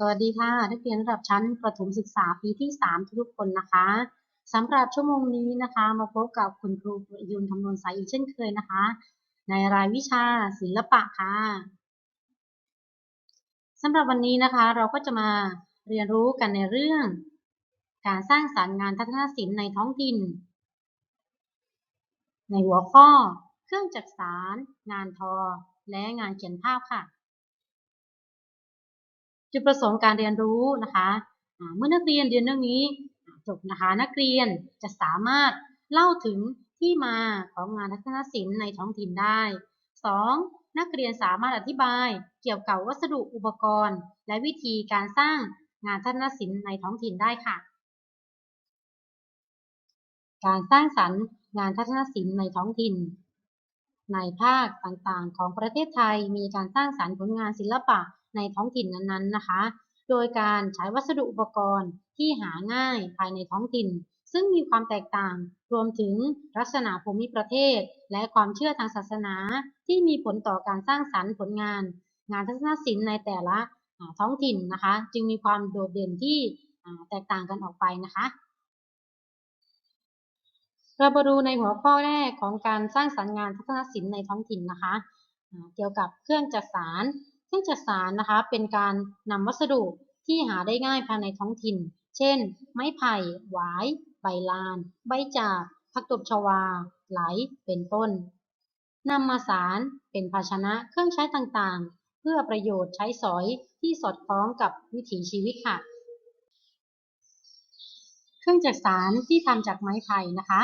สวัสดีค่ะนักเรียนระดับชั้นประถมศึกษาปีที่ 3 ทุกคนนะคะสำหรับชั่วโมงนี้นะคะ มาพบกับคุณครูประยุนคำนวณสายอีกเช่นเคยนะคะ ในรายวิชาศิลปะค่ะสำหรับวันนี้นะคะ เราก็จะมาเรียนรู้กันในเรื่อง การสร้างสรรค์งานทัศนศิลป์ในท้องถิ่น ในหัวข้อ เครื่องจักสานงานทอ และงานเขียนภาพค่ะ จุดประสงค์การเรียนรู้นะคะเมื่อนักเรียนเรียนเรื่องนี้จบนะคะนักเรียนจะสามารถเล่าถึงที่มาของงานทัศนศิลป์ในท้องถิ่นได้ 2. นักเรียนสามารถอธิบายเกี่ยวกับวัสดุอุปกรณ์ และวิธีการสร้างงานทัศนศิลป์ในท้องถิ่นได้ค่ะ การสร้างสรรค์งานทัศนศิลป์ในท้องถิ่น ในภาคต่างๆ ของประเทศไทยมีการสร้างสรรค์ผลงานศิลปะ ในท้องถิ่นนั้นๆนะคะ โดยการใช้วัสดุอุปกรณ์ที่หาง่ายภายในท้องถิ่น ซึ่งมีความแตกต่างรวมถึงลักษณะภูมิประเทศ และความเชื่อทางศาสนา ที่มีผลต่อการสร้างสรรค์ผลงาน งานทัศนศิลป์ในแต่ละท้องถิ่นนะคะ จึงมีความโดดเด่นที่แตกต่างกันออกไปนะคะเรามาดูในหัวข้อแรกของการสร้างสรรค์งานทัศนศิลป์ในท้องถิ่นนะคะ เกี่ยวกับเครื่องจักสาร องจักสานนะคะเป็นการนำวัสดุที่หาได้ง่ายภายในท้องถิ่น เช่น ไม้ไผ่หวาย ใบลาน ใบจากผักตบชวา ไหล เป็นต้นนำมาสารเป็นภาชนะเครื่องใช้ต่างๆ เพื่อประโยชน์ใช้สอยที่สอดคล้องกับวิถีชีวิตค่ะ เครื่องจักสานที่ทำจากไม้ไผ่นะคะ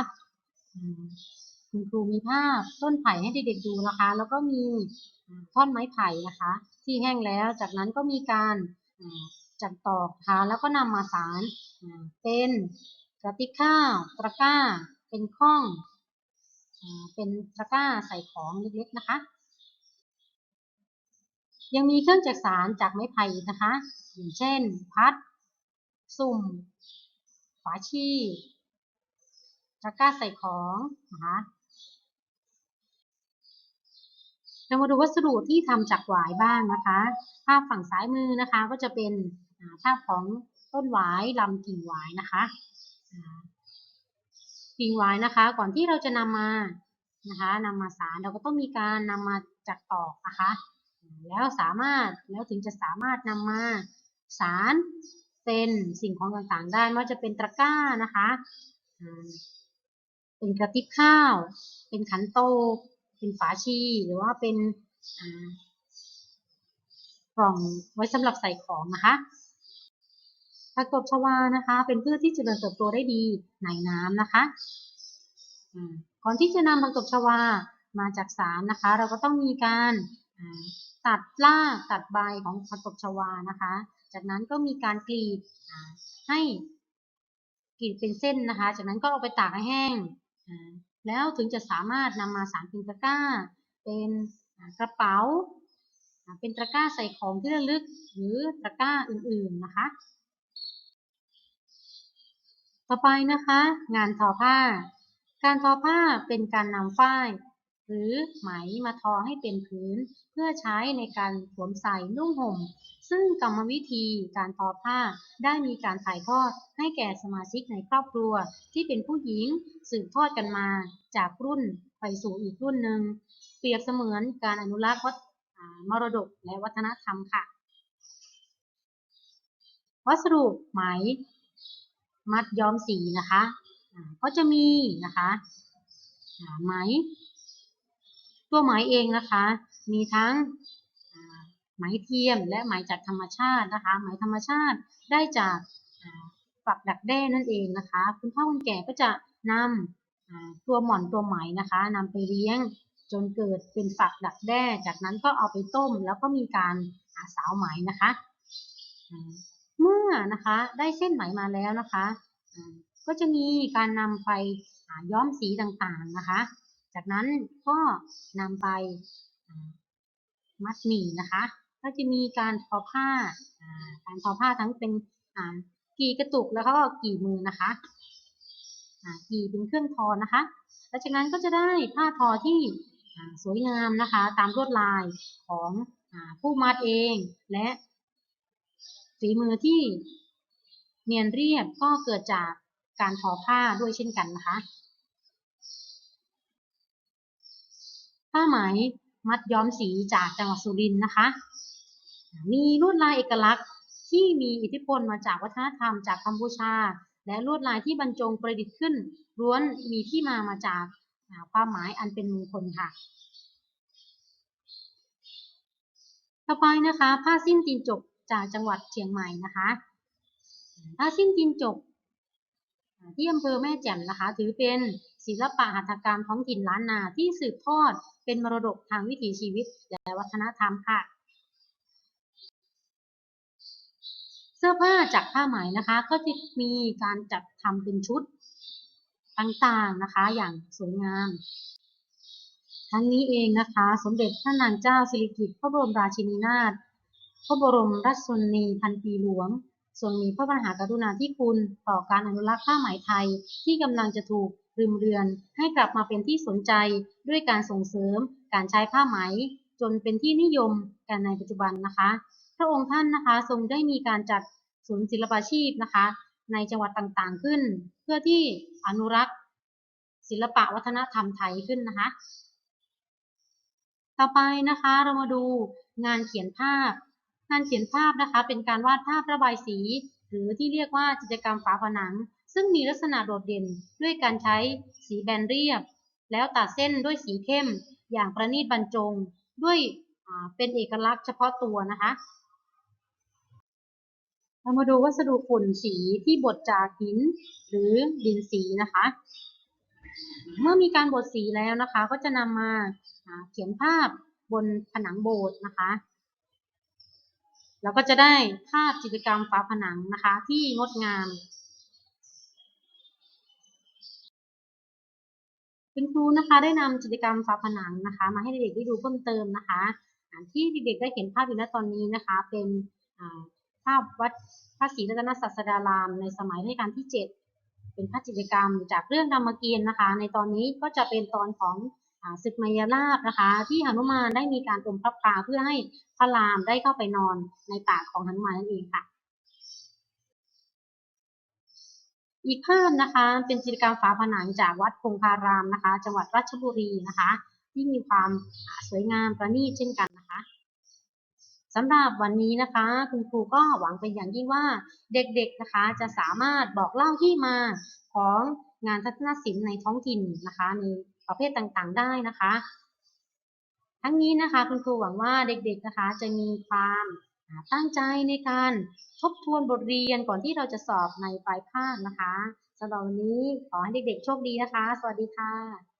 คุณครูมีภาพต้นไผ่ให้เด็กๆดูนะคะ แล้วก็มีท่อนไม้ไผ่นะคะ ที่แห้งแล้ว จากนั้นก็มีการจัดตอกนะคะแล้วก็นำมาสารเป็นกระติกข้าวตะกร้า เป็นข้องเป็นตะกร้าใส่ของเล็กๆนะคะ ยังมีเครื่องจักสานจากไม้ไผ่นะคะ อย่างเช่น พัด สุ่มฝาชีตะกร้าใส่ของนะคะ เรามาดูวัสดุที่ทำจากหวายบ้างนะคะ ภาพฝั่งซ้ายมือนะคะก็จะเป็นอ่าภาพของต้นหวายลำกิ่งหวายนะคะกิ่งหวายนะคะ ก่อนที่เราจะนำมานะคะนำมาสารเราก็ต้องมีการนำมาจักตอกนะคะ แล้วสามารถแล้วถึงจะสามารถนำมาสารเป็นสิ่งของต่างๆ ได้ไม่ว่าจะเป็นตะกร้านะคะเป็นกระติบข้าว เป็นขันโต เป็นฝาชีหรือว่าเป็นกล่องไว้สำหรับใส่ของนะคะผักตบชวานะคะ เป็นพืชที่เจริญเติบโตได้ดีในน้ำนะคะก่อนที่จะนำผักตบชวามาจากสารนะคะ เราก็ต้องมีการตัดรากตัดใบของผักตบชวานะคะ จากนั้นก็มีการกรีดให้กรีดเป็นเส้นนะคะ จากนั้นก็เอาไปตากให้แห้ง แล้วถึงจะสามารถนำมาสารเป็นตะกร้า เป็นกระเป๋า เป็นตะกร้าใส่ของที่ระลึก หรือตะกร้าอื่นๆนะคะ ต่อไปนะคะ งานทอผ้า การทอผ้าเป็นการนำฝ้าย หรือไหมมาทอให้เป็นพื้น เพื่อใช้ในการสวมใส่นุ่งห่ม ซึ่งกรรมวิธีการทอผ้าได้มีการถ่ายทอดให้แก่สมาชิกในครอบครัว ที่เป็นผู้หญิงสืบทอดกันมาจากรุ่นไปสู่อีกรุ่นหนึ่งเปรียบเสมือนการอนุรักษ์วัฒมรดกและวัฒนธรรมค่ะวัสดุไหมมัดย้อมสีนะคะ ก็จะมีนะคะไหม ตัวไหมเองนะคะ มีทั้งอ่าไหมเทียมและไหมจากธรรมชาตินะคะ ไหมธรรมชาติได้จากฝักดักแด้นั่นเองนะคะ คุณพ่อคุณแก่ก็จะนำอ่าตัวหม่อนตัวไหมนะคะนำไปเลี้ยงจนเกิดเป็นฝักดักแด้ จากนั้นก็เอาไปต้ม แล้วก็มีการหาสาวไหมนะคะ เมื่อนะคะได้เส้นไหมมาแล้วนะคะ ก็จะมีการนำไปย้อมสีต่างๆนะคะ จากนั้นก็นำไปมัดหมี่นะคะ ก็จะมีการทอผ้า การทอผ้าทั้งเป็นกี่กระตุกแล้วก็กี่มือนะคะกี่เป็นเครื่องทอนะคะ แล้วจากนั้นก็จะได้ผ้าทอที่สวยงามนะคะ ตามลวดลายของอผู้มัดเองและฝีมือที่เนียนเรียบก็เกิดจากการทอผ้าด้วยเช่นกันนะคะ ผ้าไหมมัดย้อมสีจากจังหวัดสุรินทร์นะคะ มีลวดลายเอกลักษณ์ที่มีอิทธิพลมาจากวัฒนธรรมจากกัมพูชา และลวดลายที่บรรจงประดิษฐ์ขึ้นล้วนมีที่มามาจากความหมายอันเป็นมงคลค่ะ ต่อไปนะคะผ้าสิ้นตีนจกจากจังหวัดเชียงใหม่นะคะผ้าสิ้นตีนจกที่อำเภอแม่แจ่มนะคะ ถือเป็น ศิลปะหัตถกรรมท้องถิ่นล้านนาที่สืบทอดเป็นมรดกทางวิถีชีวิตและวัฒนธรรมค่ะ เสื้อผ้าจากผ้าไหมนะคะ ก็จะมีการจัดทำเป็นชุดต่างๆนะคะอย่างสวยงาม ทั้งนี้เองนะคะ สมเด็จพระนางเจ้าสิริกิติ์พระบรมราชินีนาถพระบรมราชชนนีพันปีหลวงทรงมีพระมหากรุณาธิคุณต่อการอนุรักษ์ผ้าไหมไทยที่กำลังจะถูก ลืมเลือน ให้กลับมาเป็นที่สนใจด้วยการส่งเสริม การใช้ผ้าไหม จนเป็นที่นิยมกันในปัจจุบันนะคะ พระองค์ท่านนะคะทรงได้มีการจัดศูนย์ศิลปาชีพนะคะ ในจังหวัดต่างๆขึ้น เพื่อที่อนุรักษ์ ศิลปะวัฒนธรรมไทยขึ้นนะคะ ต่อไปนะคะเรามาดูงานเขียนภาพ งานเขียนภาพนะคะ เป็นการวาดภาพระบายสี หรือที่เรียกว่าจิตรกรรมฝาผนัง ซึ่งมีลักษณะโดดเด่นด้วยการใช้สีแบนเรียบ แล้วตัดเส้นด้วยสีเข้มอย่างประณีตบรรจงด้วยเป็นเอกลักษณ์เฉพาะตัวนะคะ เรามาดูวัสดุฝุ่นสีที่บดจากหินหรือดินสีนะคะ เมื่อมีการบดสีแล้วนะคะ ก็จะนำมาเขียนภาพบนผนังโบสถ์นะคะแล้วก็จะได้ภาพจิตรกรรมฝาผนังนะคะที่งดงาม คุณครูนะคะได้นำจิตรกรรมฝาผนังนะคะ มาให้เด็กๆได้ดูเพิ่มเติมนะคะที่เด็กๆได้เห็นภาพอยู่ณตอนนี้นะคะ เป็นภาพวัดพระศรีรัตนศาสดาราม ในสมัยรัชกาลที่ 7 เป็นภาพจิตรกรรมจากเรื่องรามเกียรติ์นะคะ ในตอนนี้ก็จะเป็นตอนของศึกมายาลาบนะคะ ที่หนุมานได้มีการอมพระพาเพื่อให้พระรามได้เข้าไปนอนในปากของหนุมานนั่นเองค่ะ อีกภาพนะคะเป็นจิตรกรรมฝาผนังจากวัดคงคารามนะคะ จังหวัดราชบุรีนะคะที่มีความสวยงามประณีตเช่นกันนะคะสำหรับวันนี้นะคะ คุณครูก็หวังเป็นอย่างยิ่งว่าเด็กๆนะคะ จะสามารถบอกเล่าที่มาของงานทัศนศิลป์ในท้องถิ่นนะคะ ในประเภทต่างๆได้นะคะ ทั้งนี้นะคะคุณครูหวังว่าเด็กๆนะคะ จะมีความ ตั้งใจในการทบทวนบทเรียนก่อนที่เราจะสอบในปลายภาคนะคะสำหรับวันนี้ขอให้เด็กๆโชคดีนะคะ สวัสดีค่ะ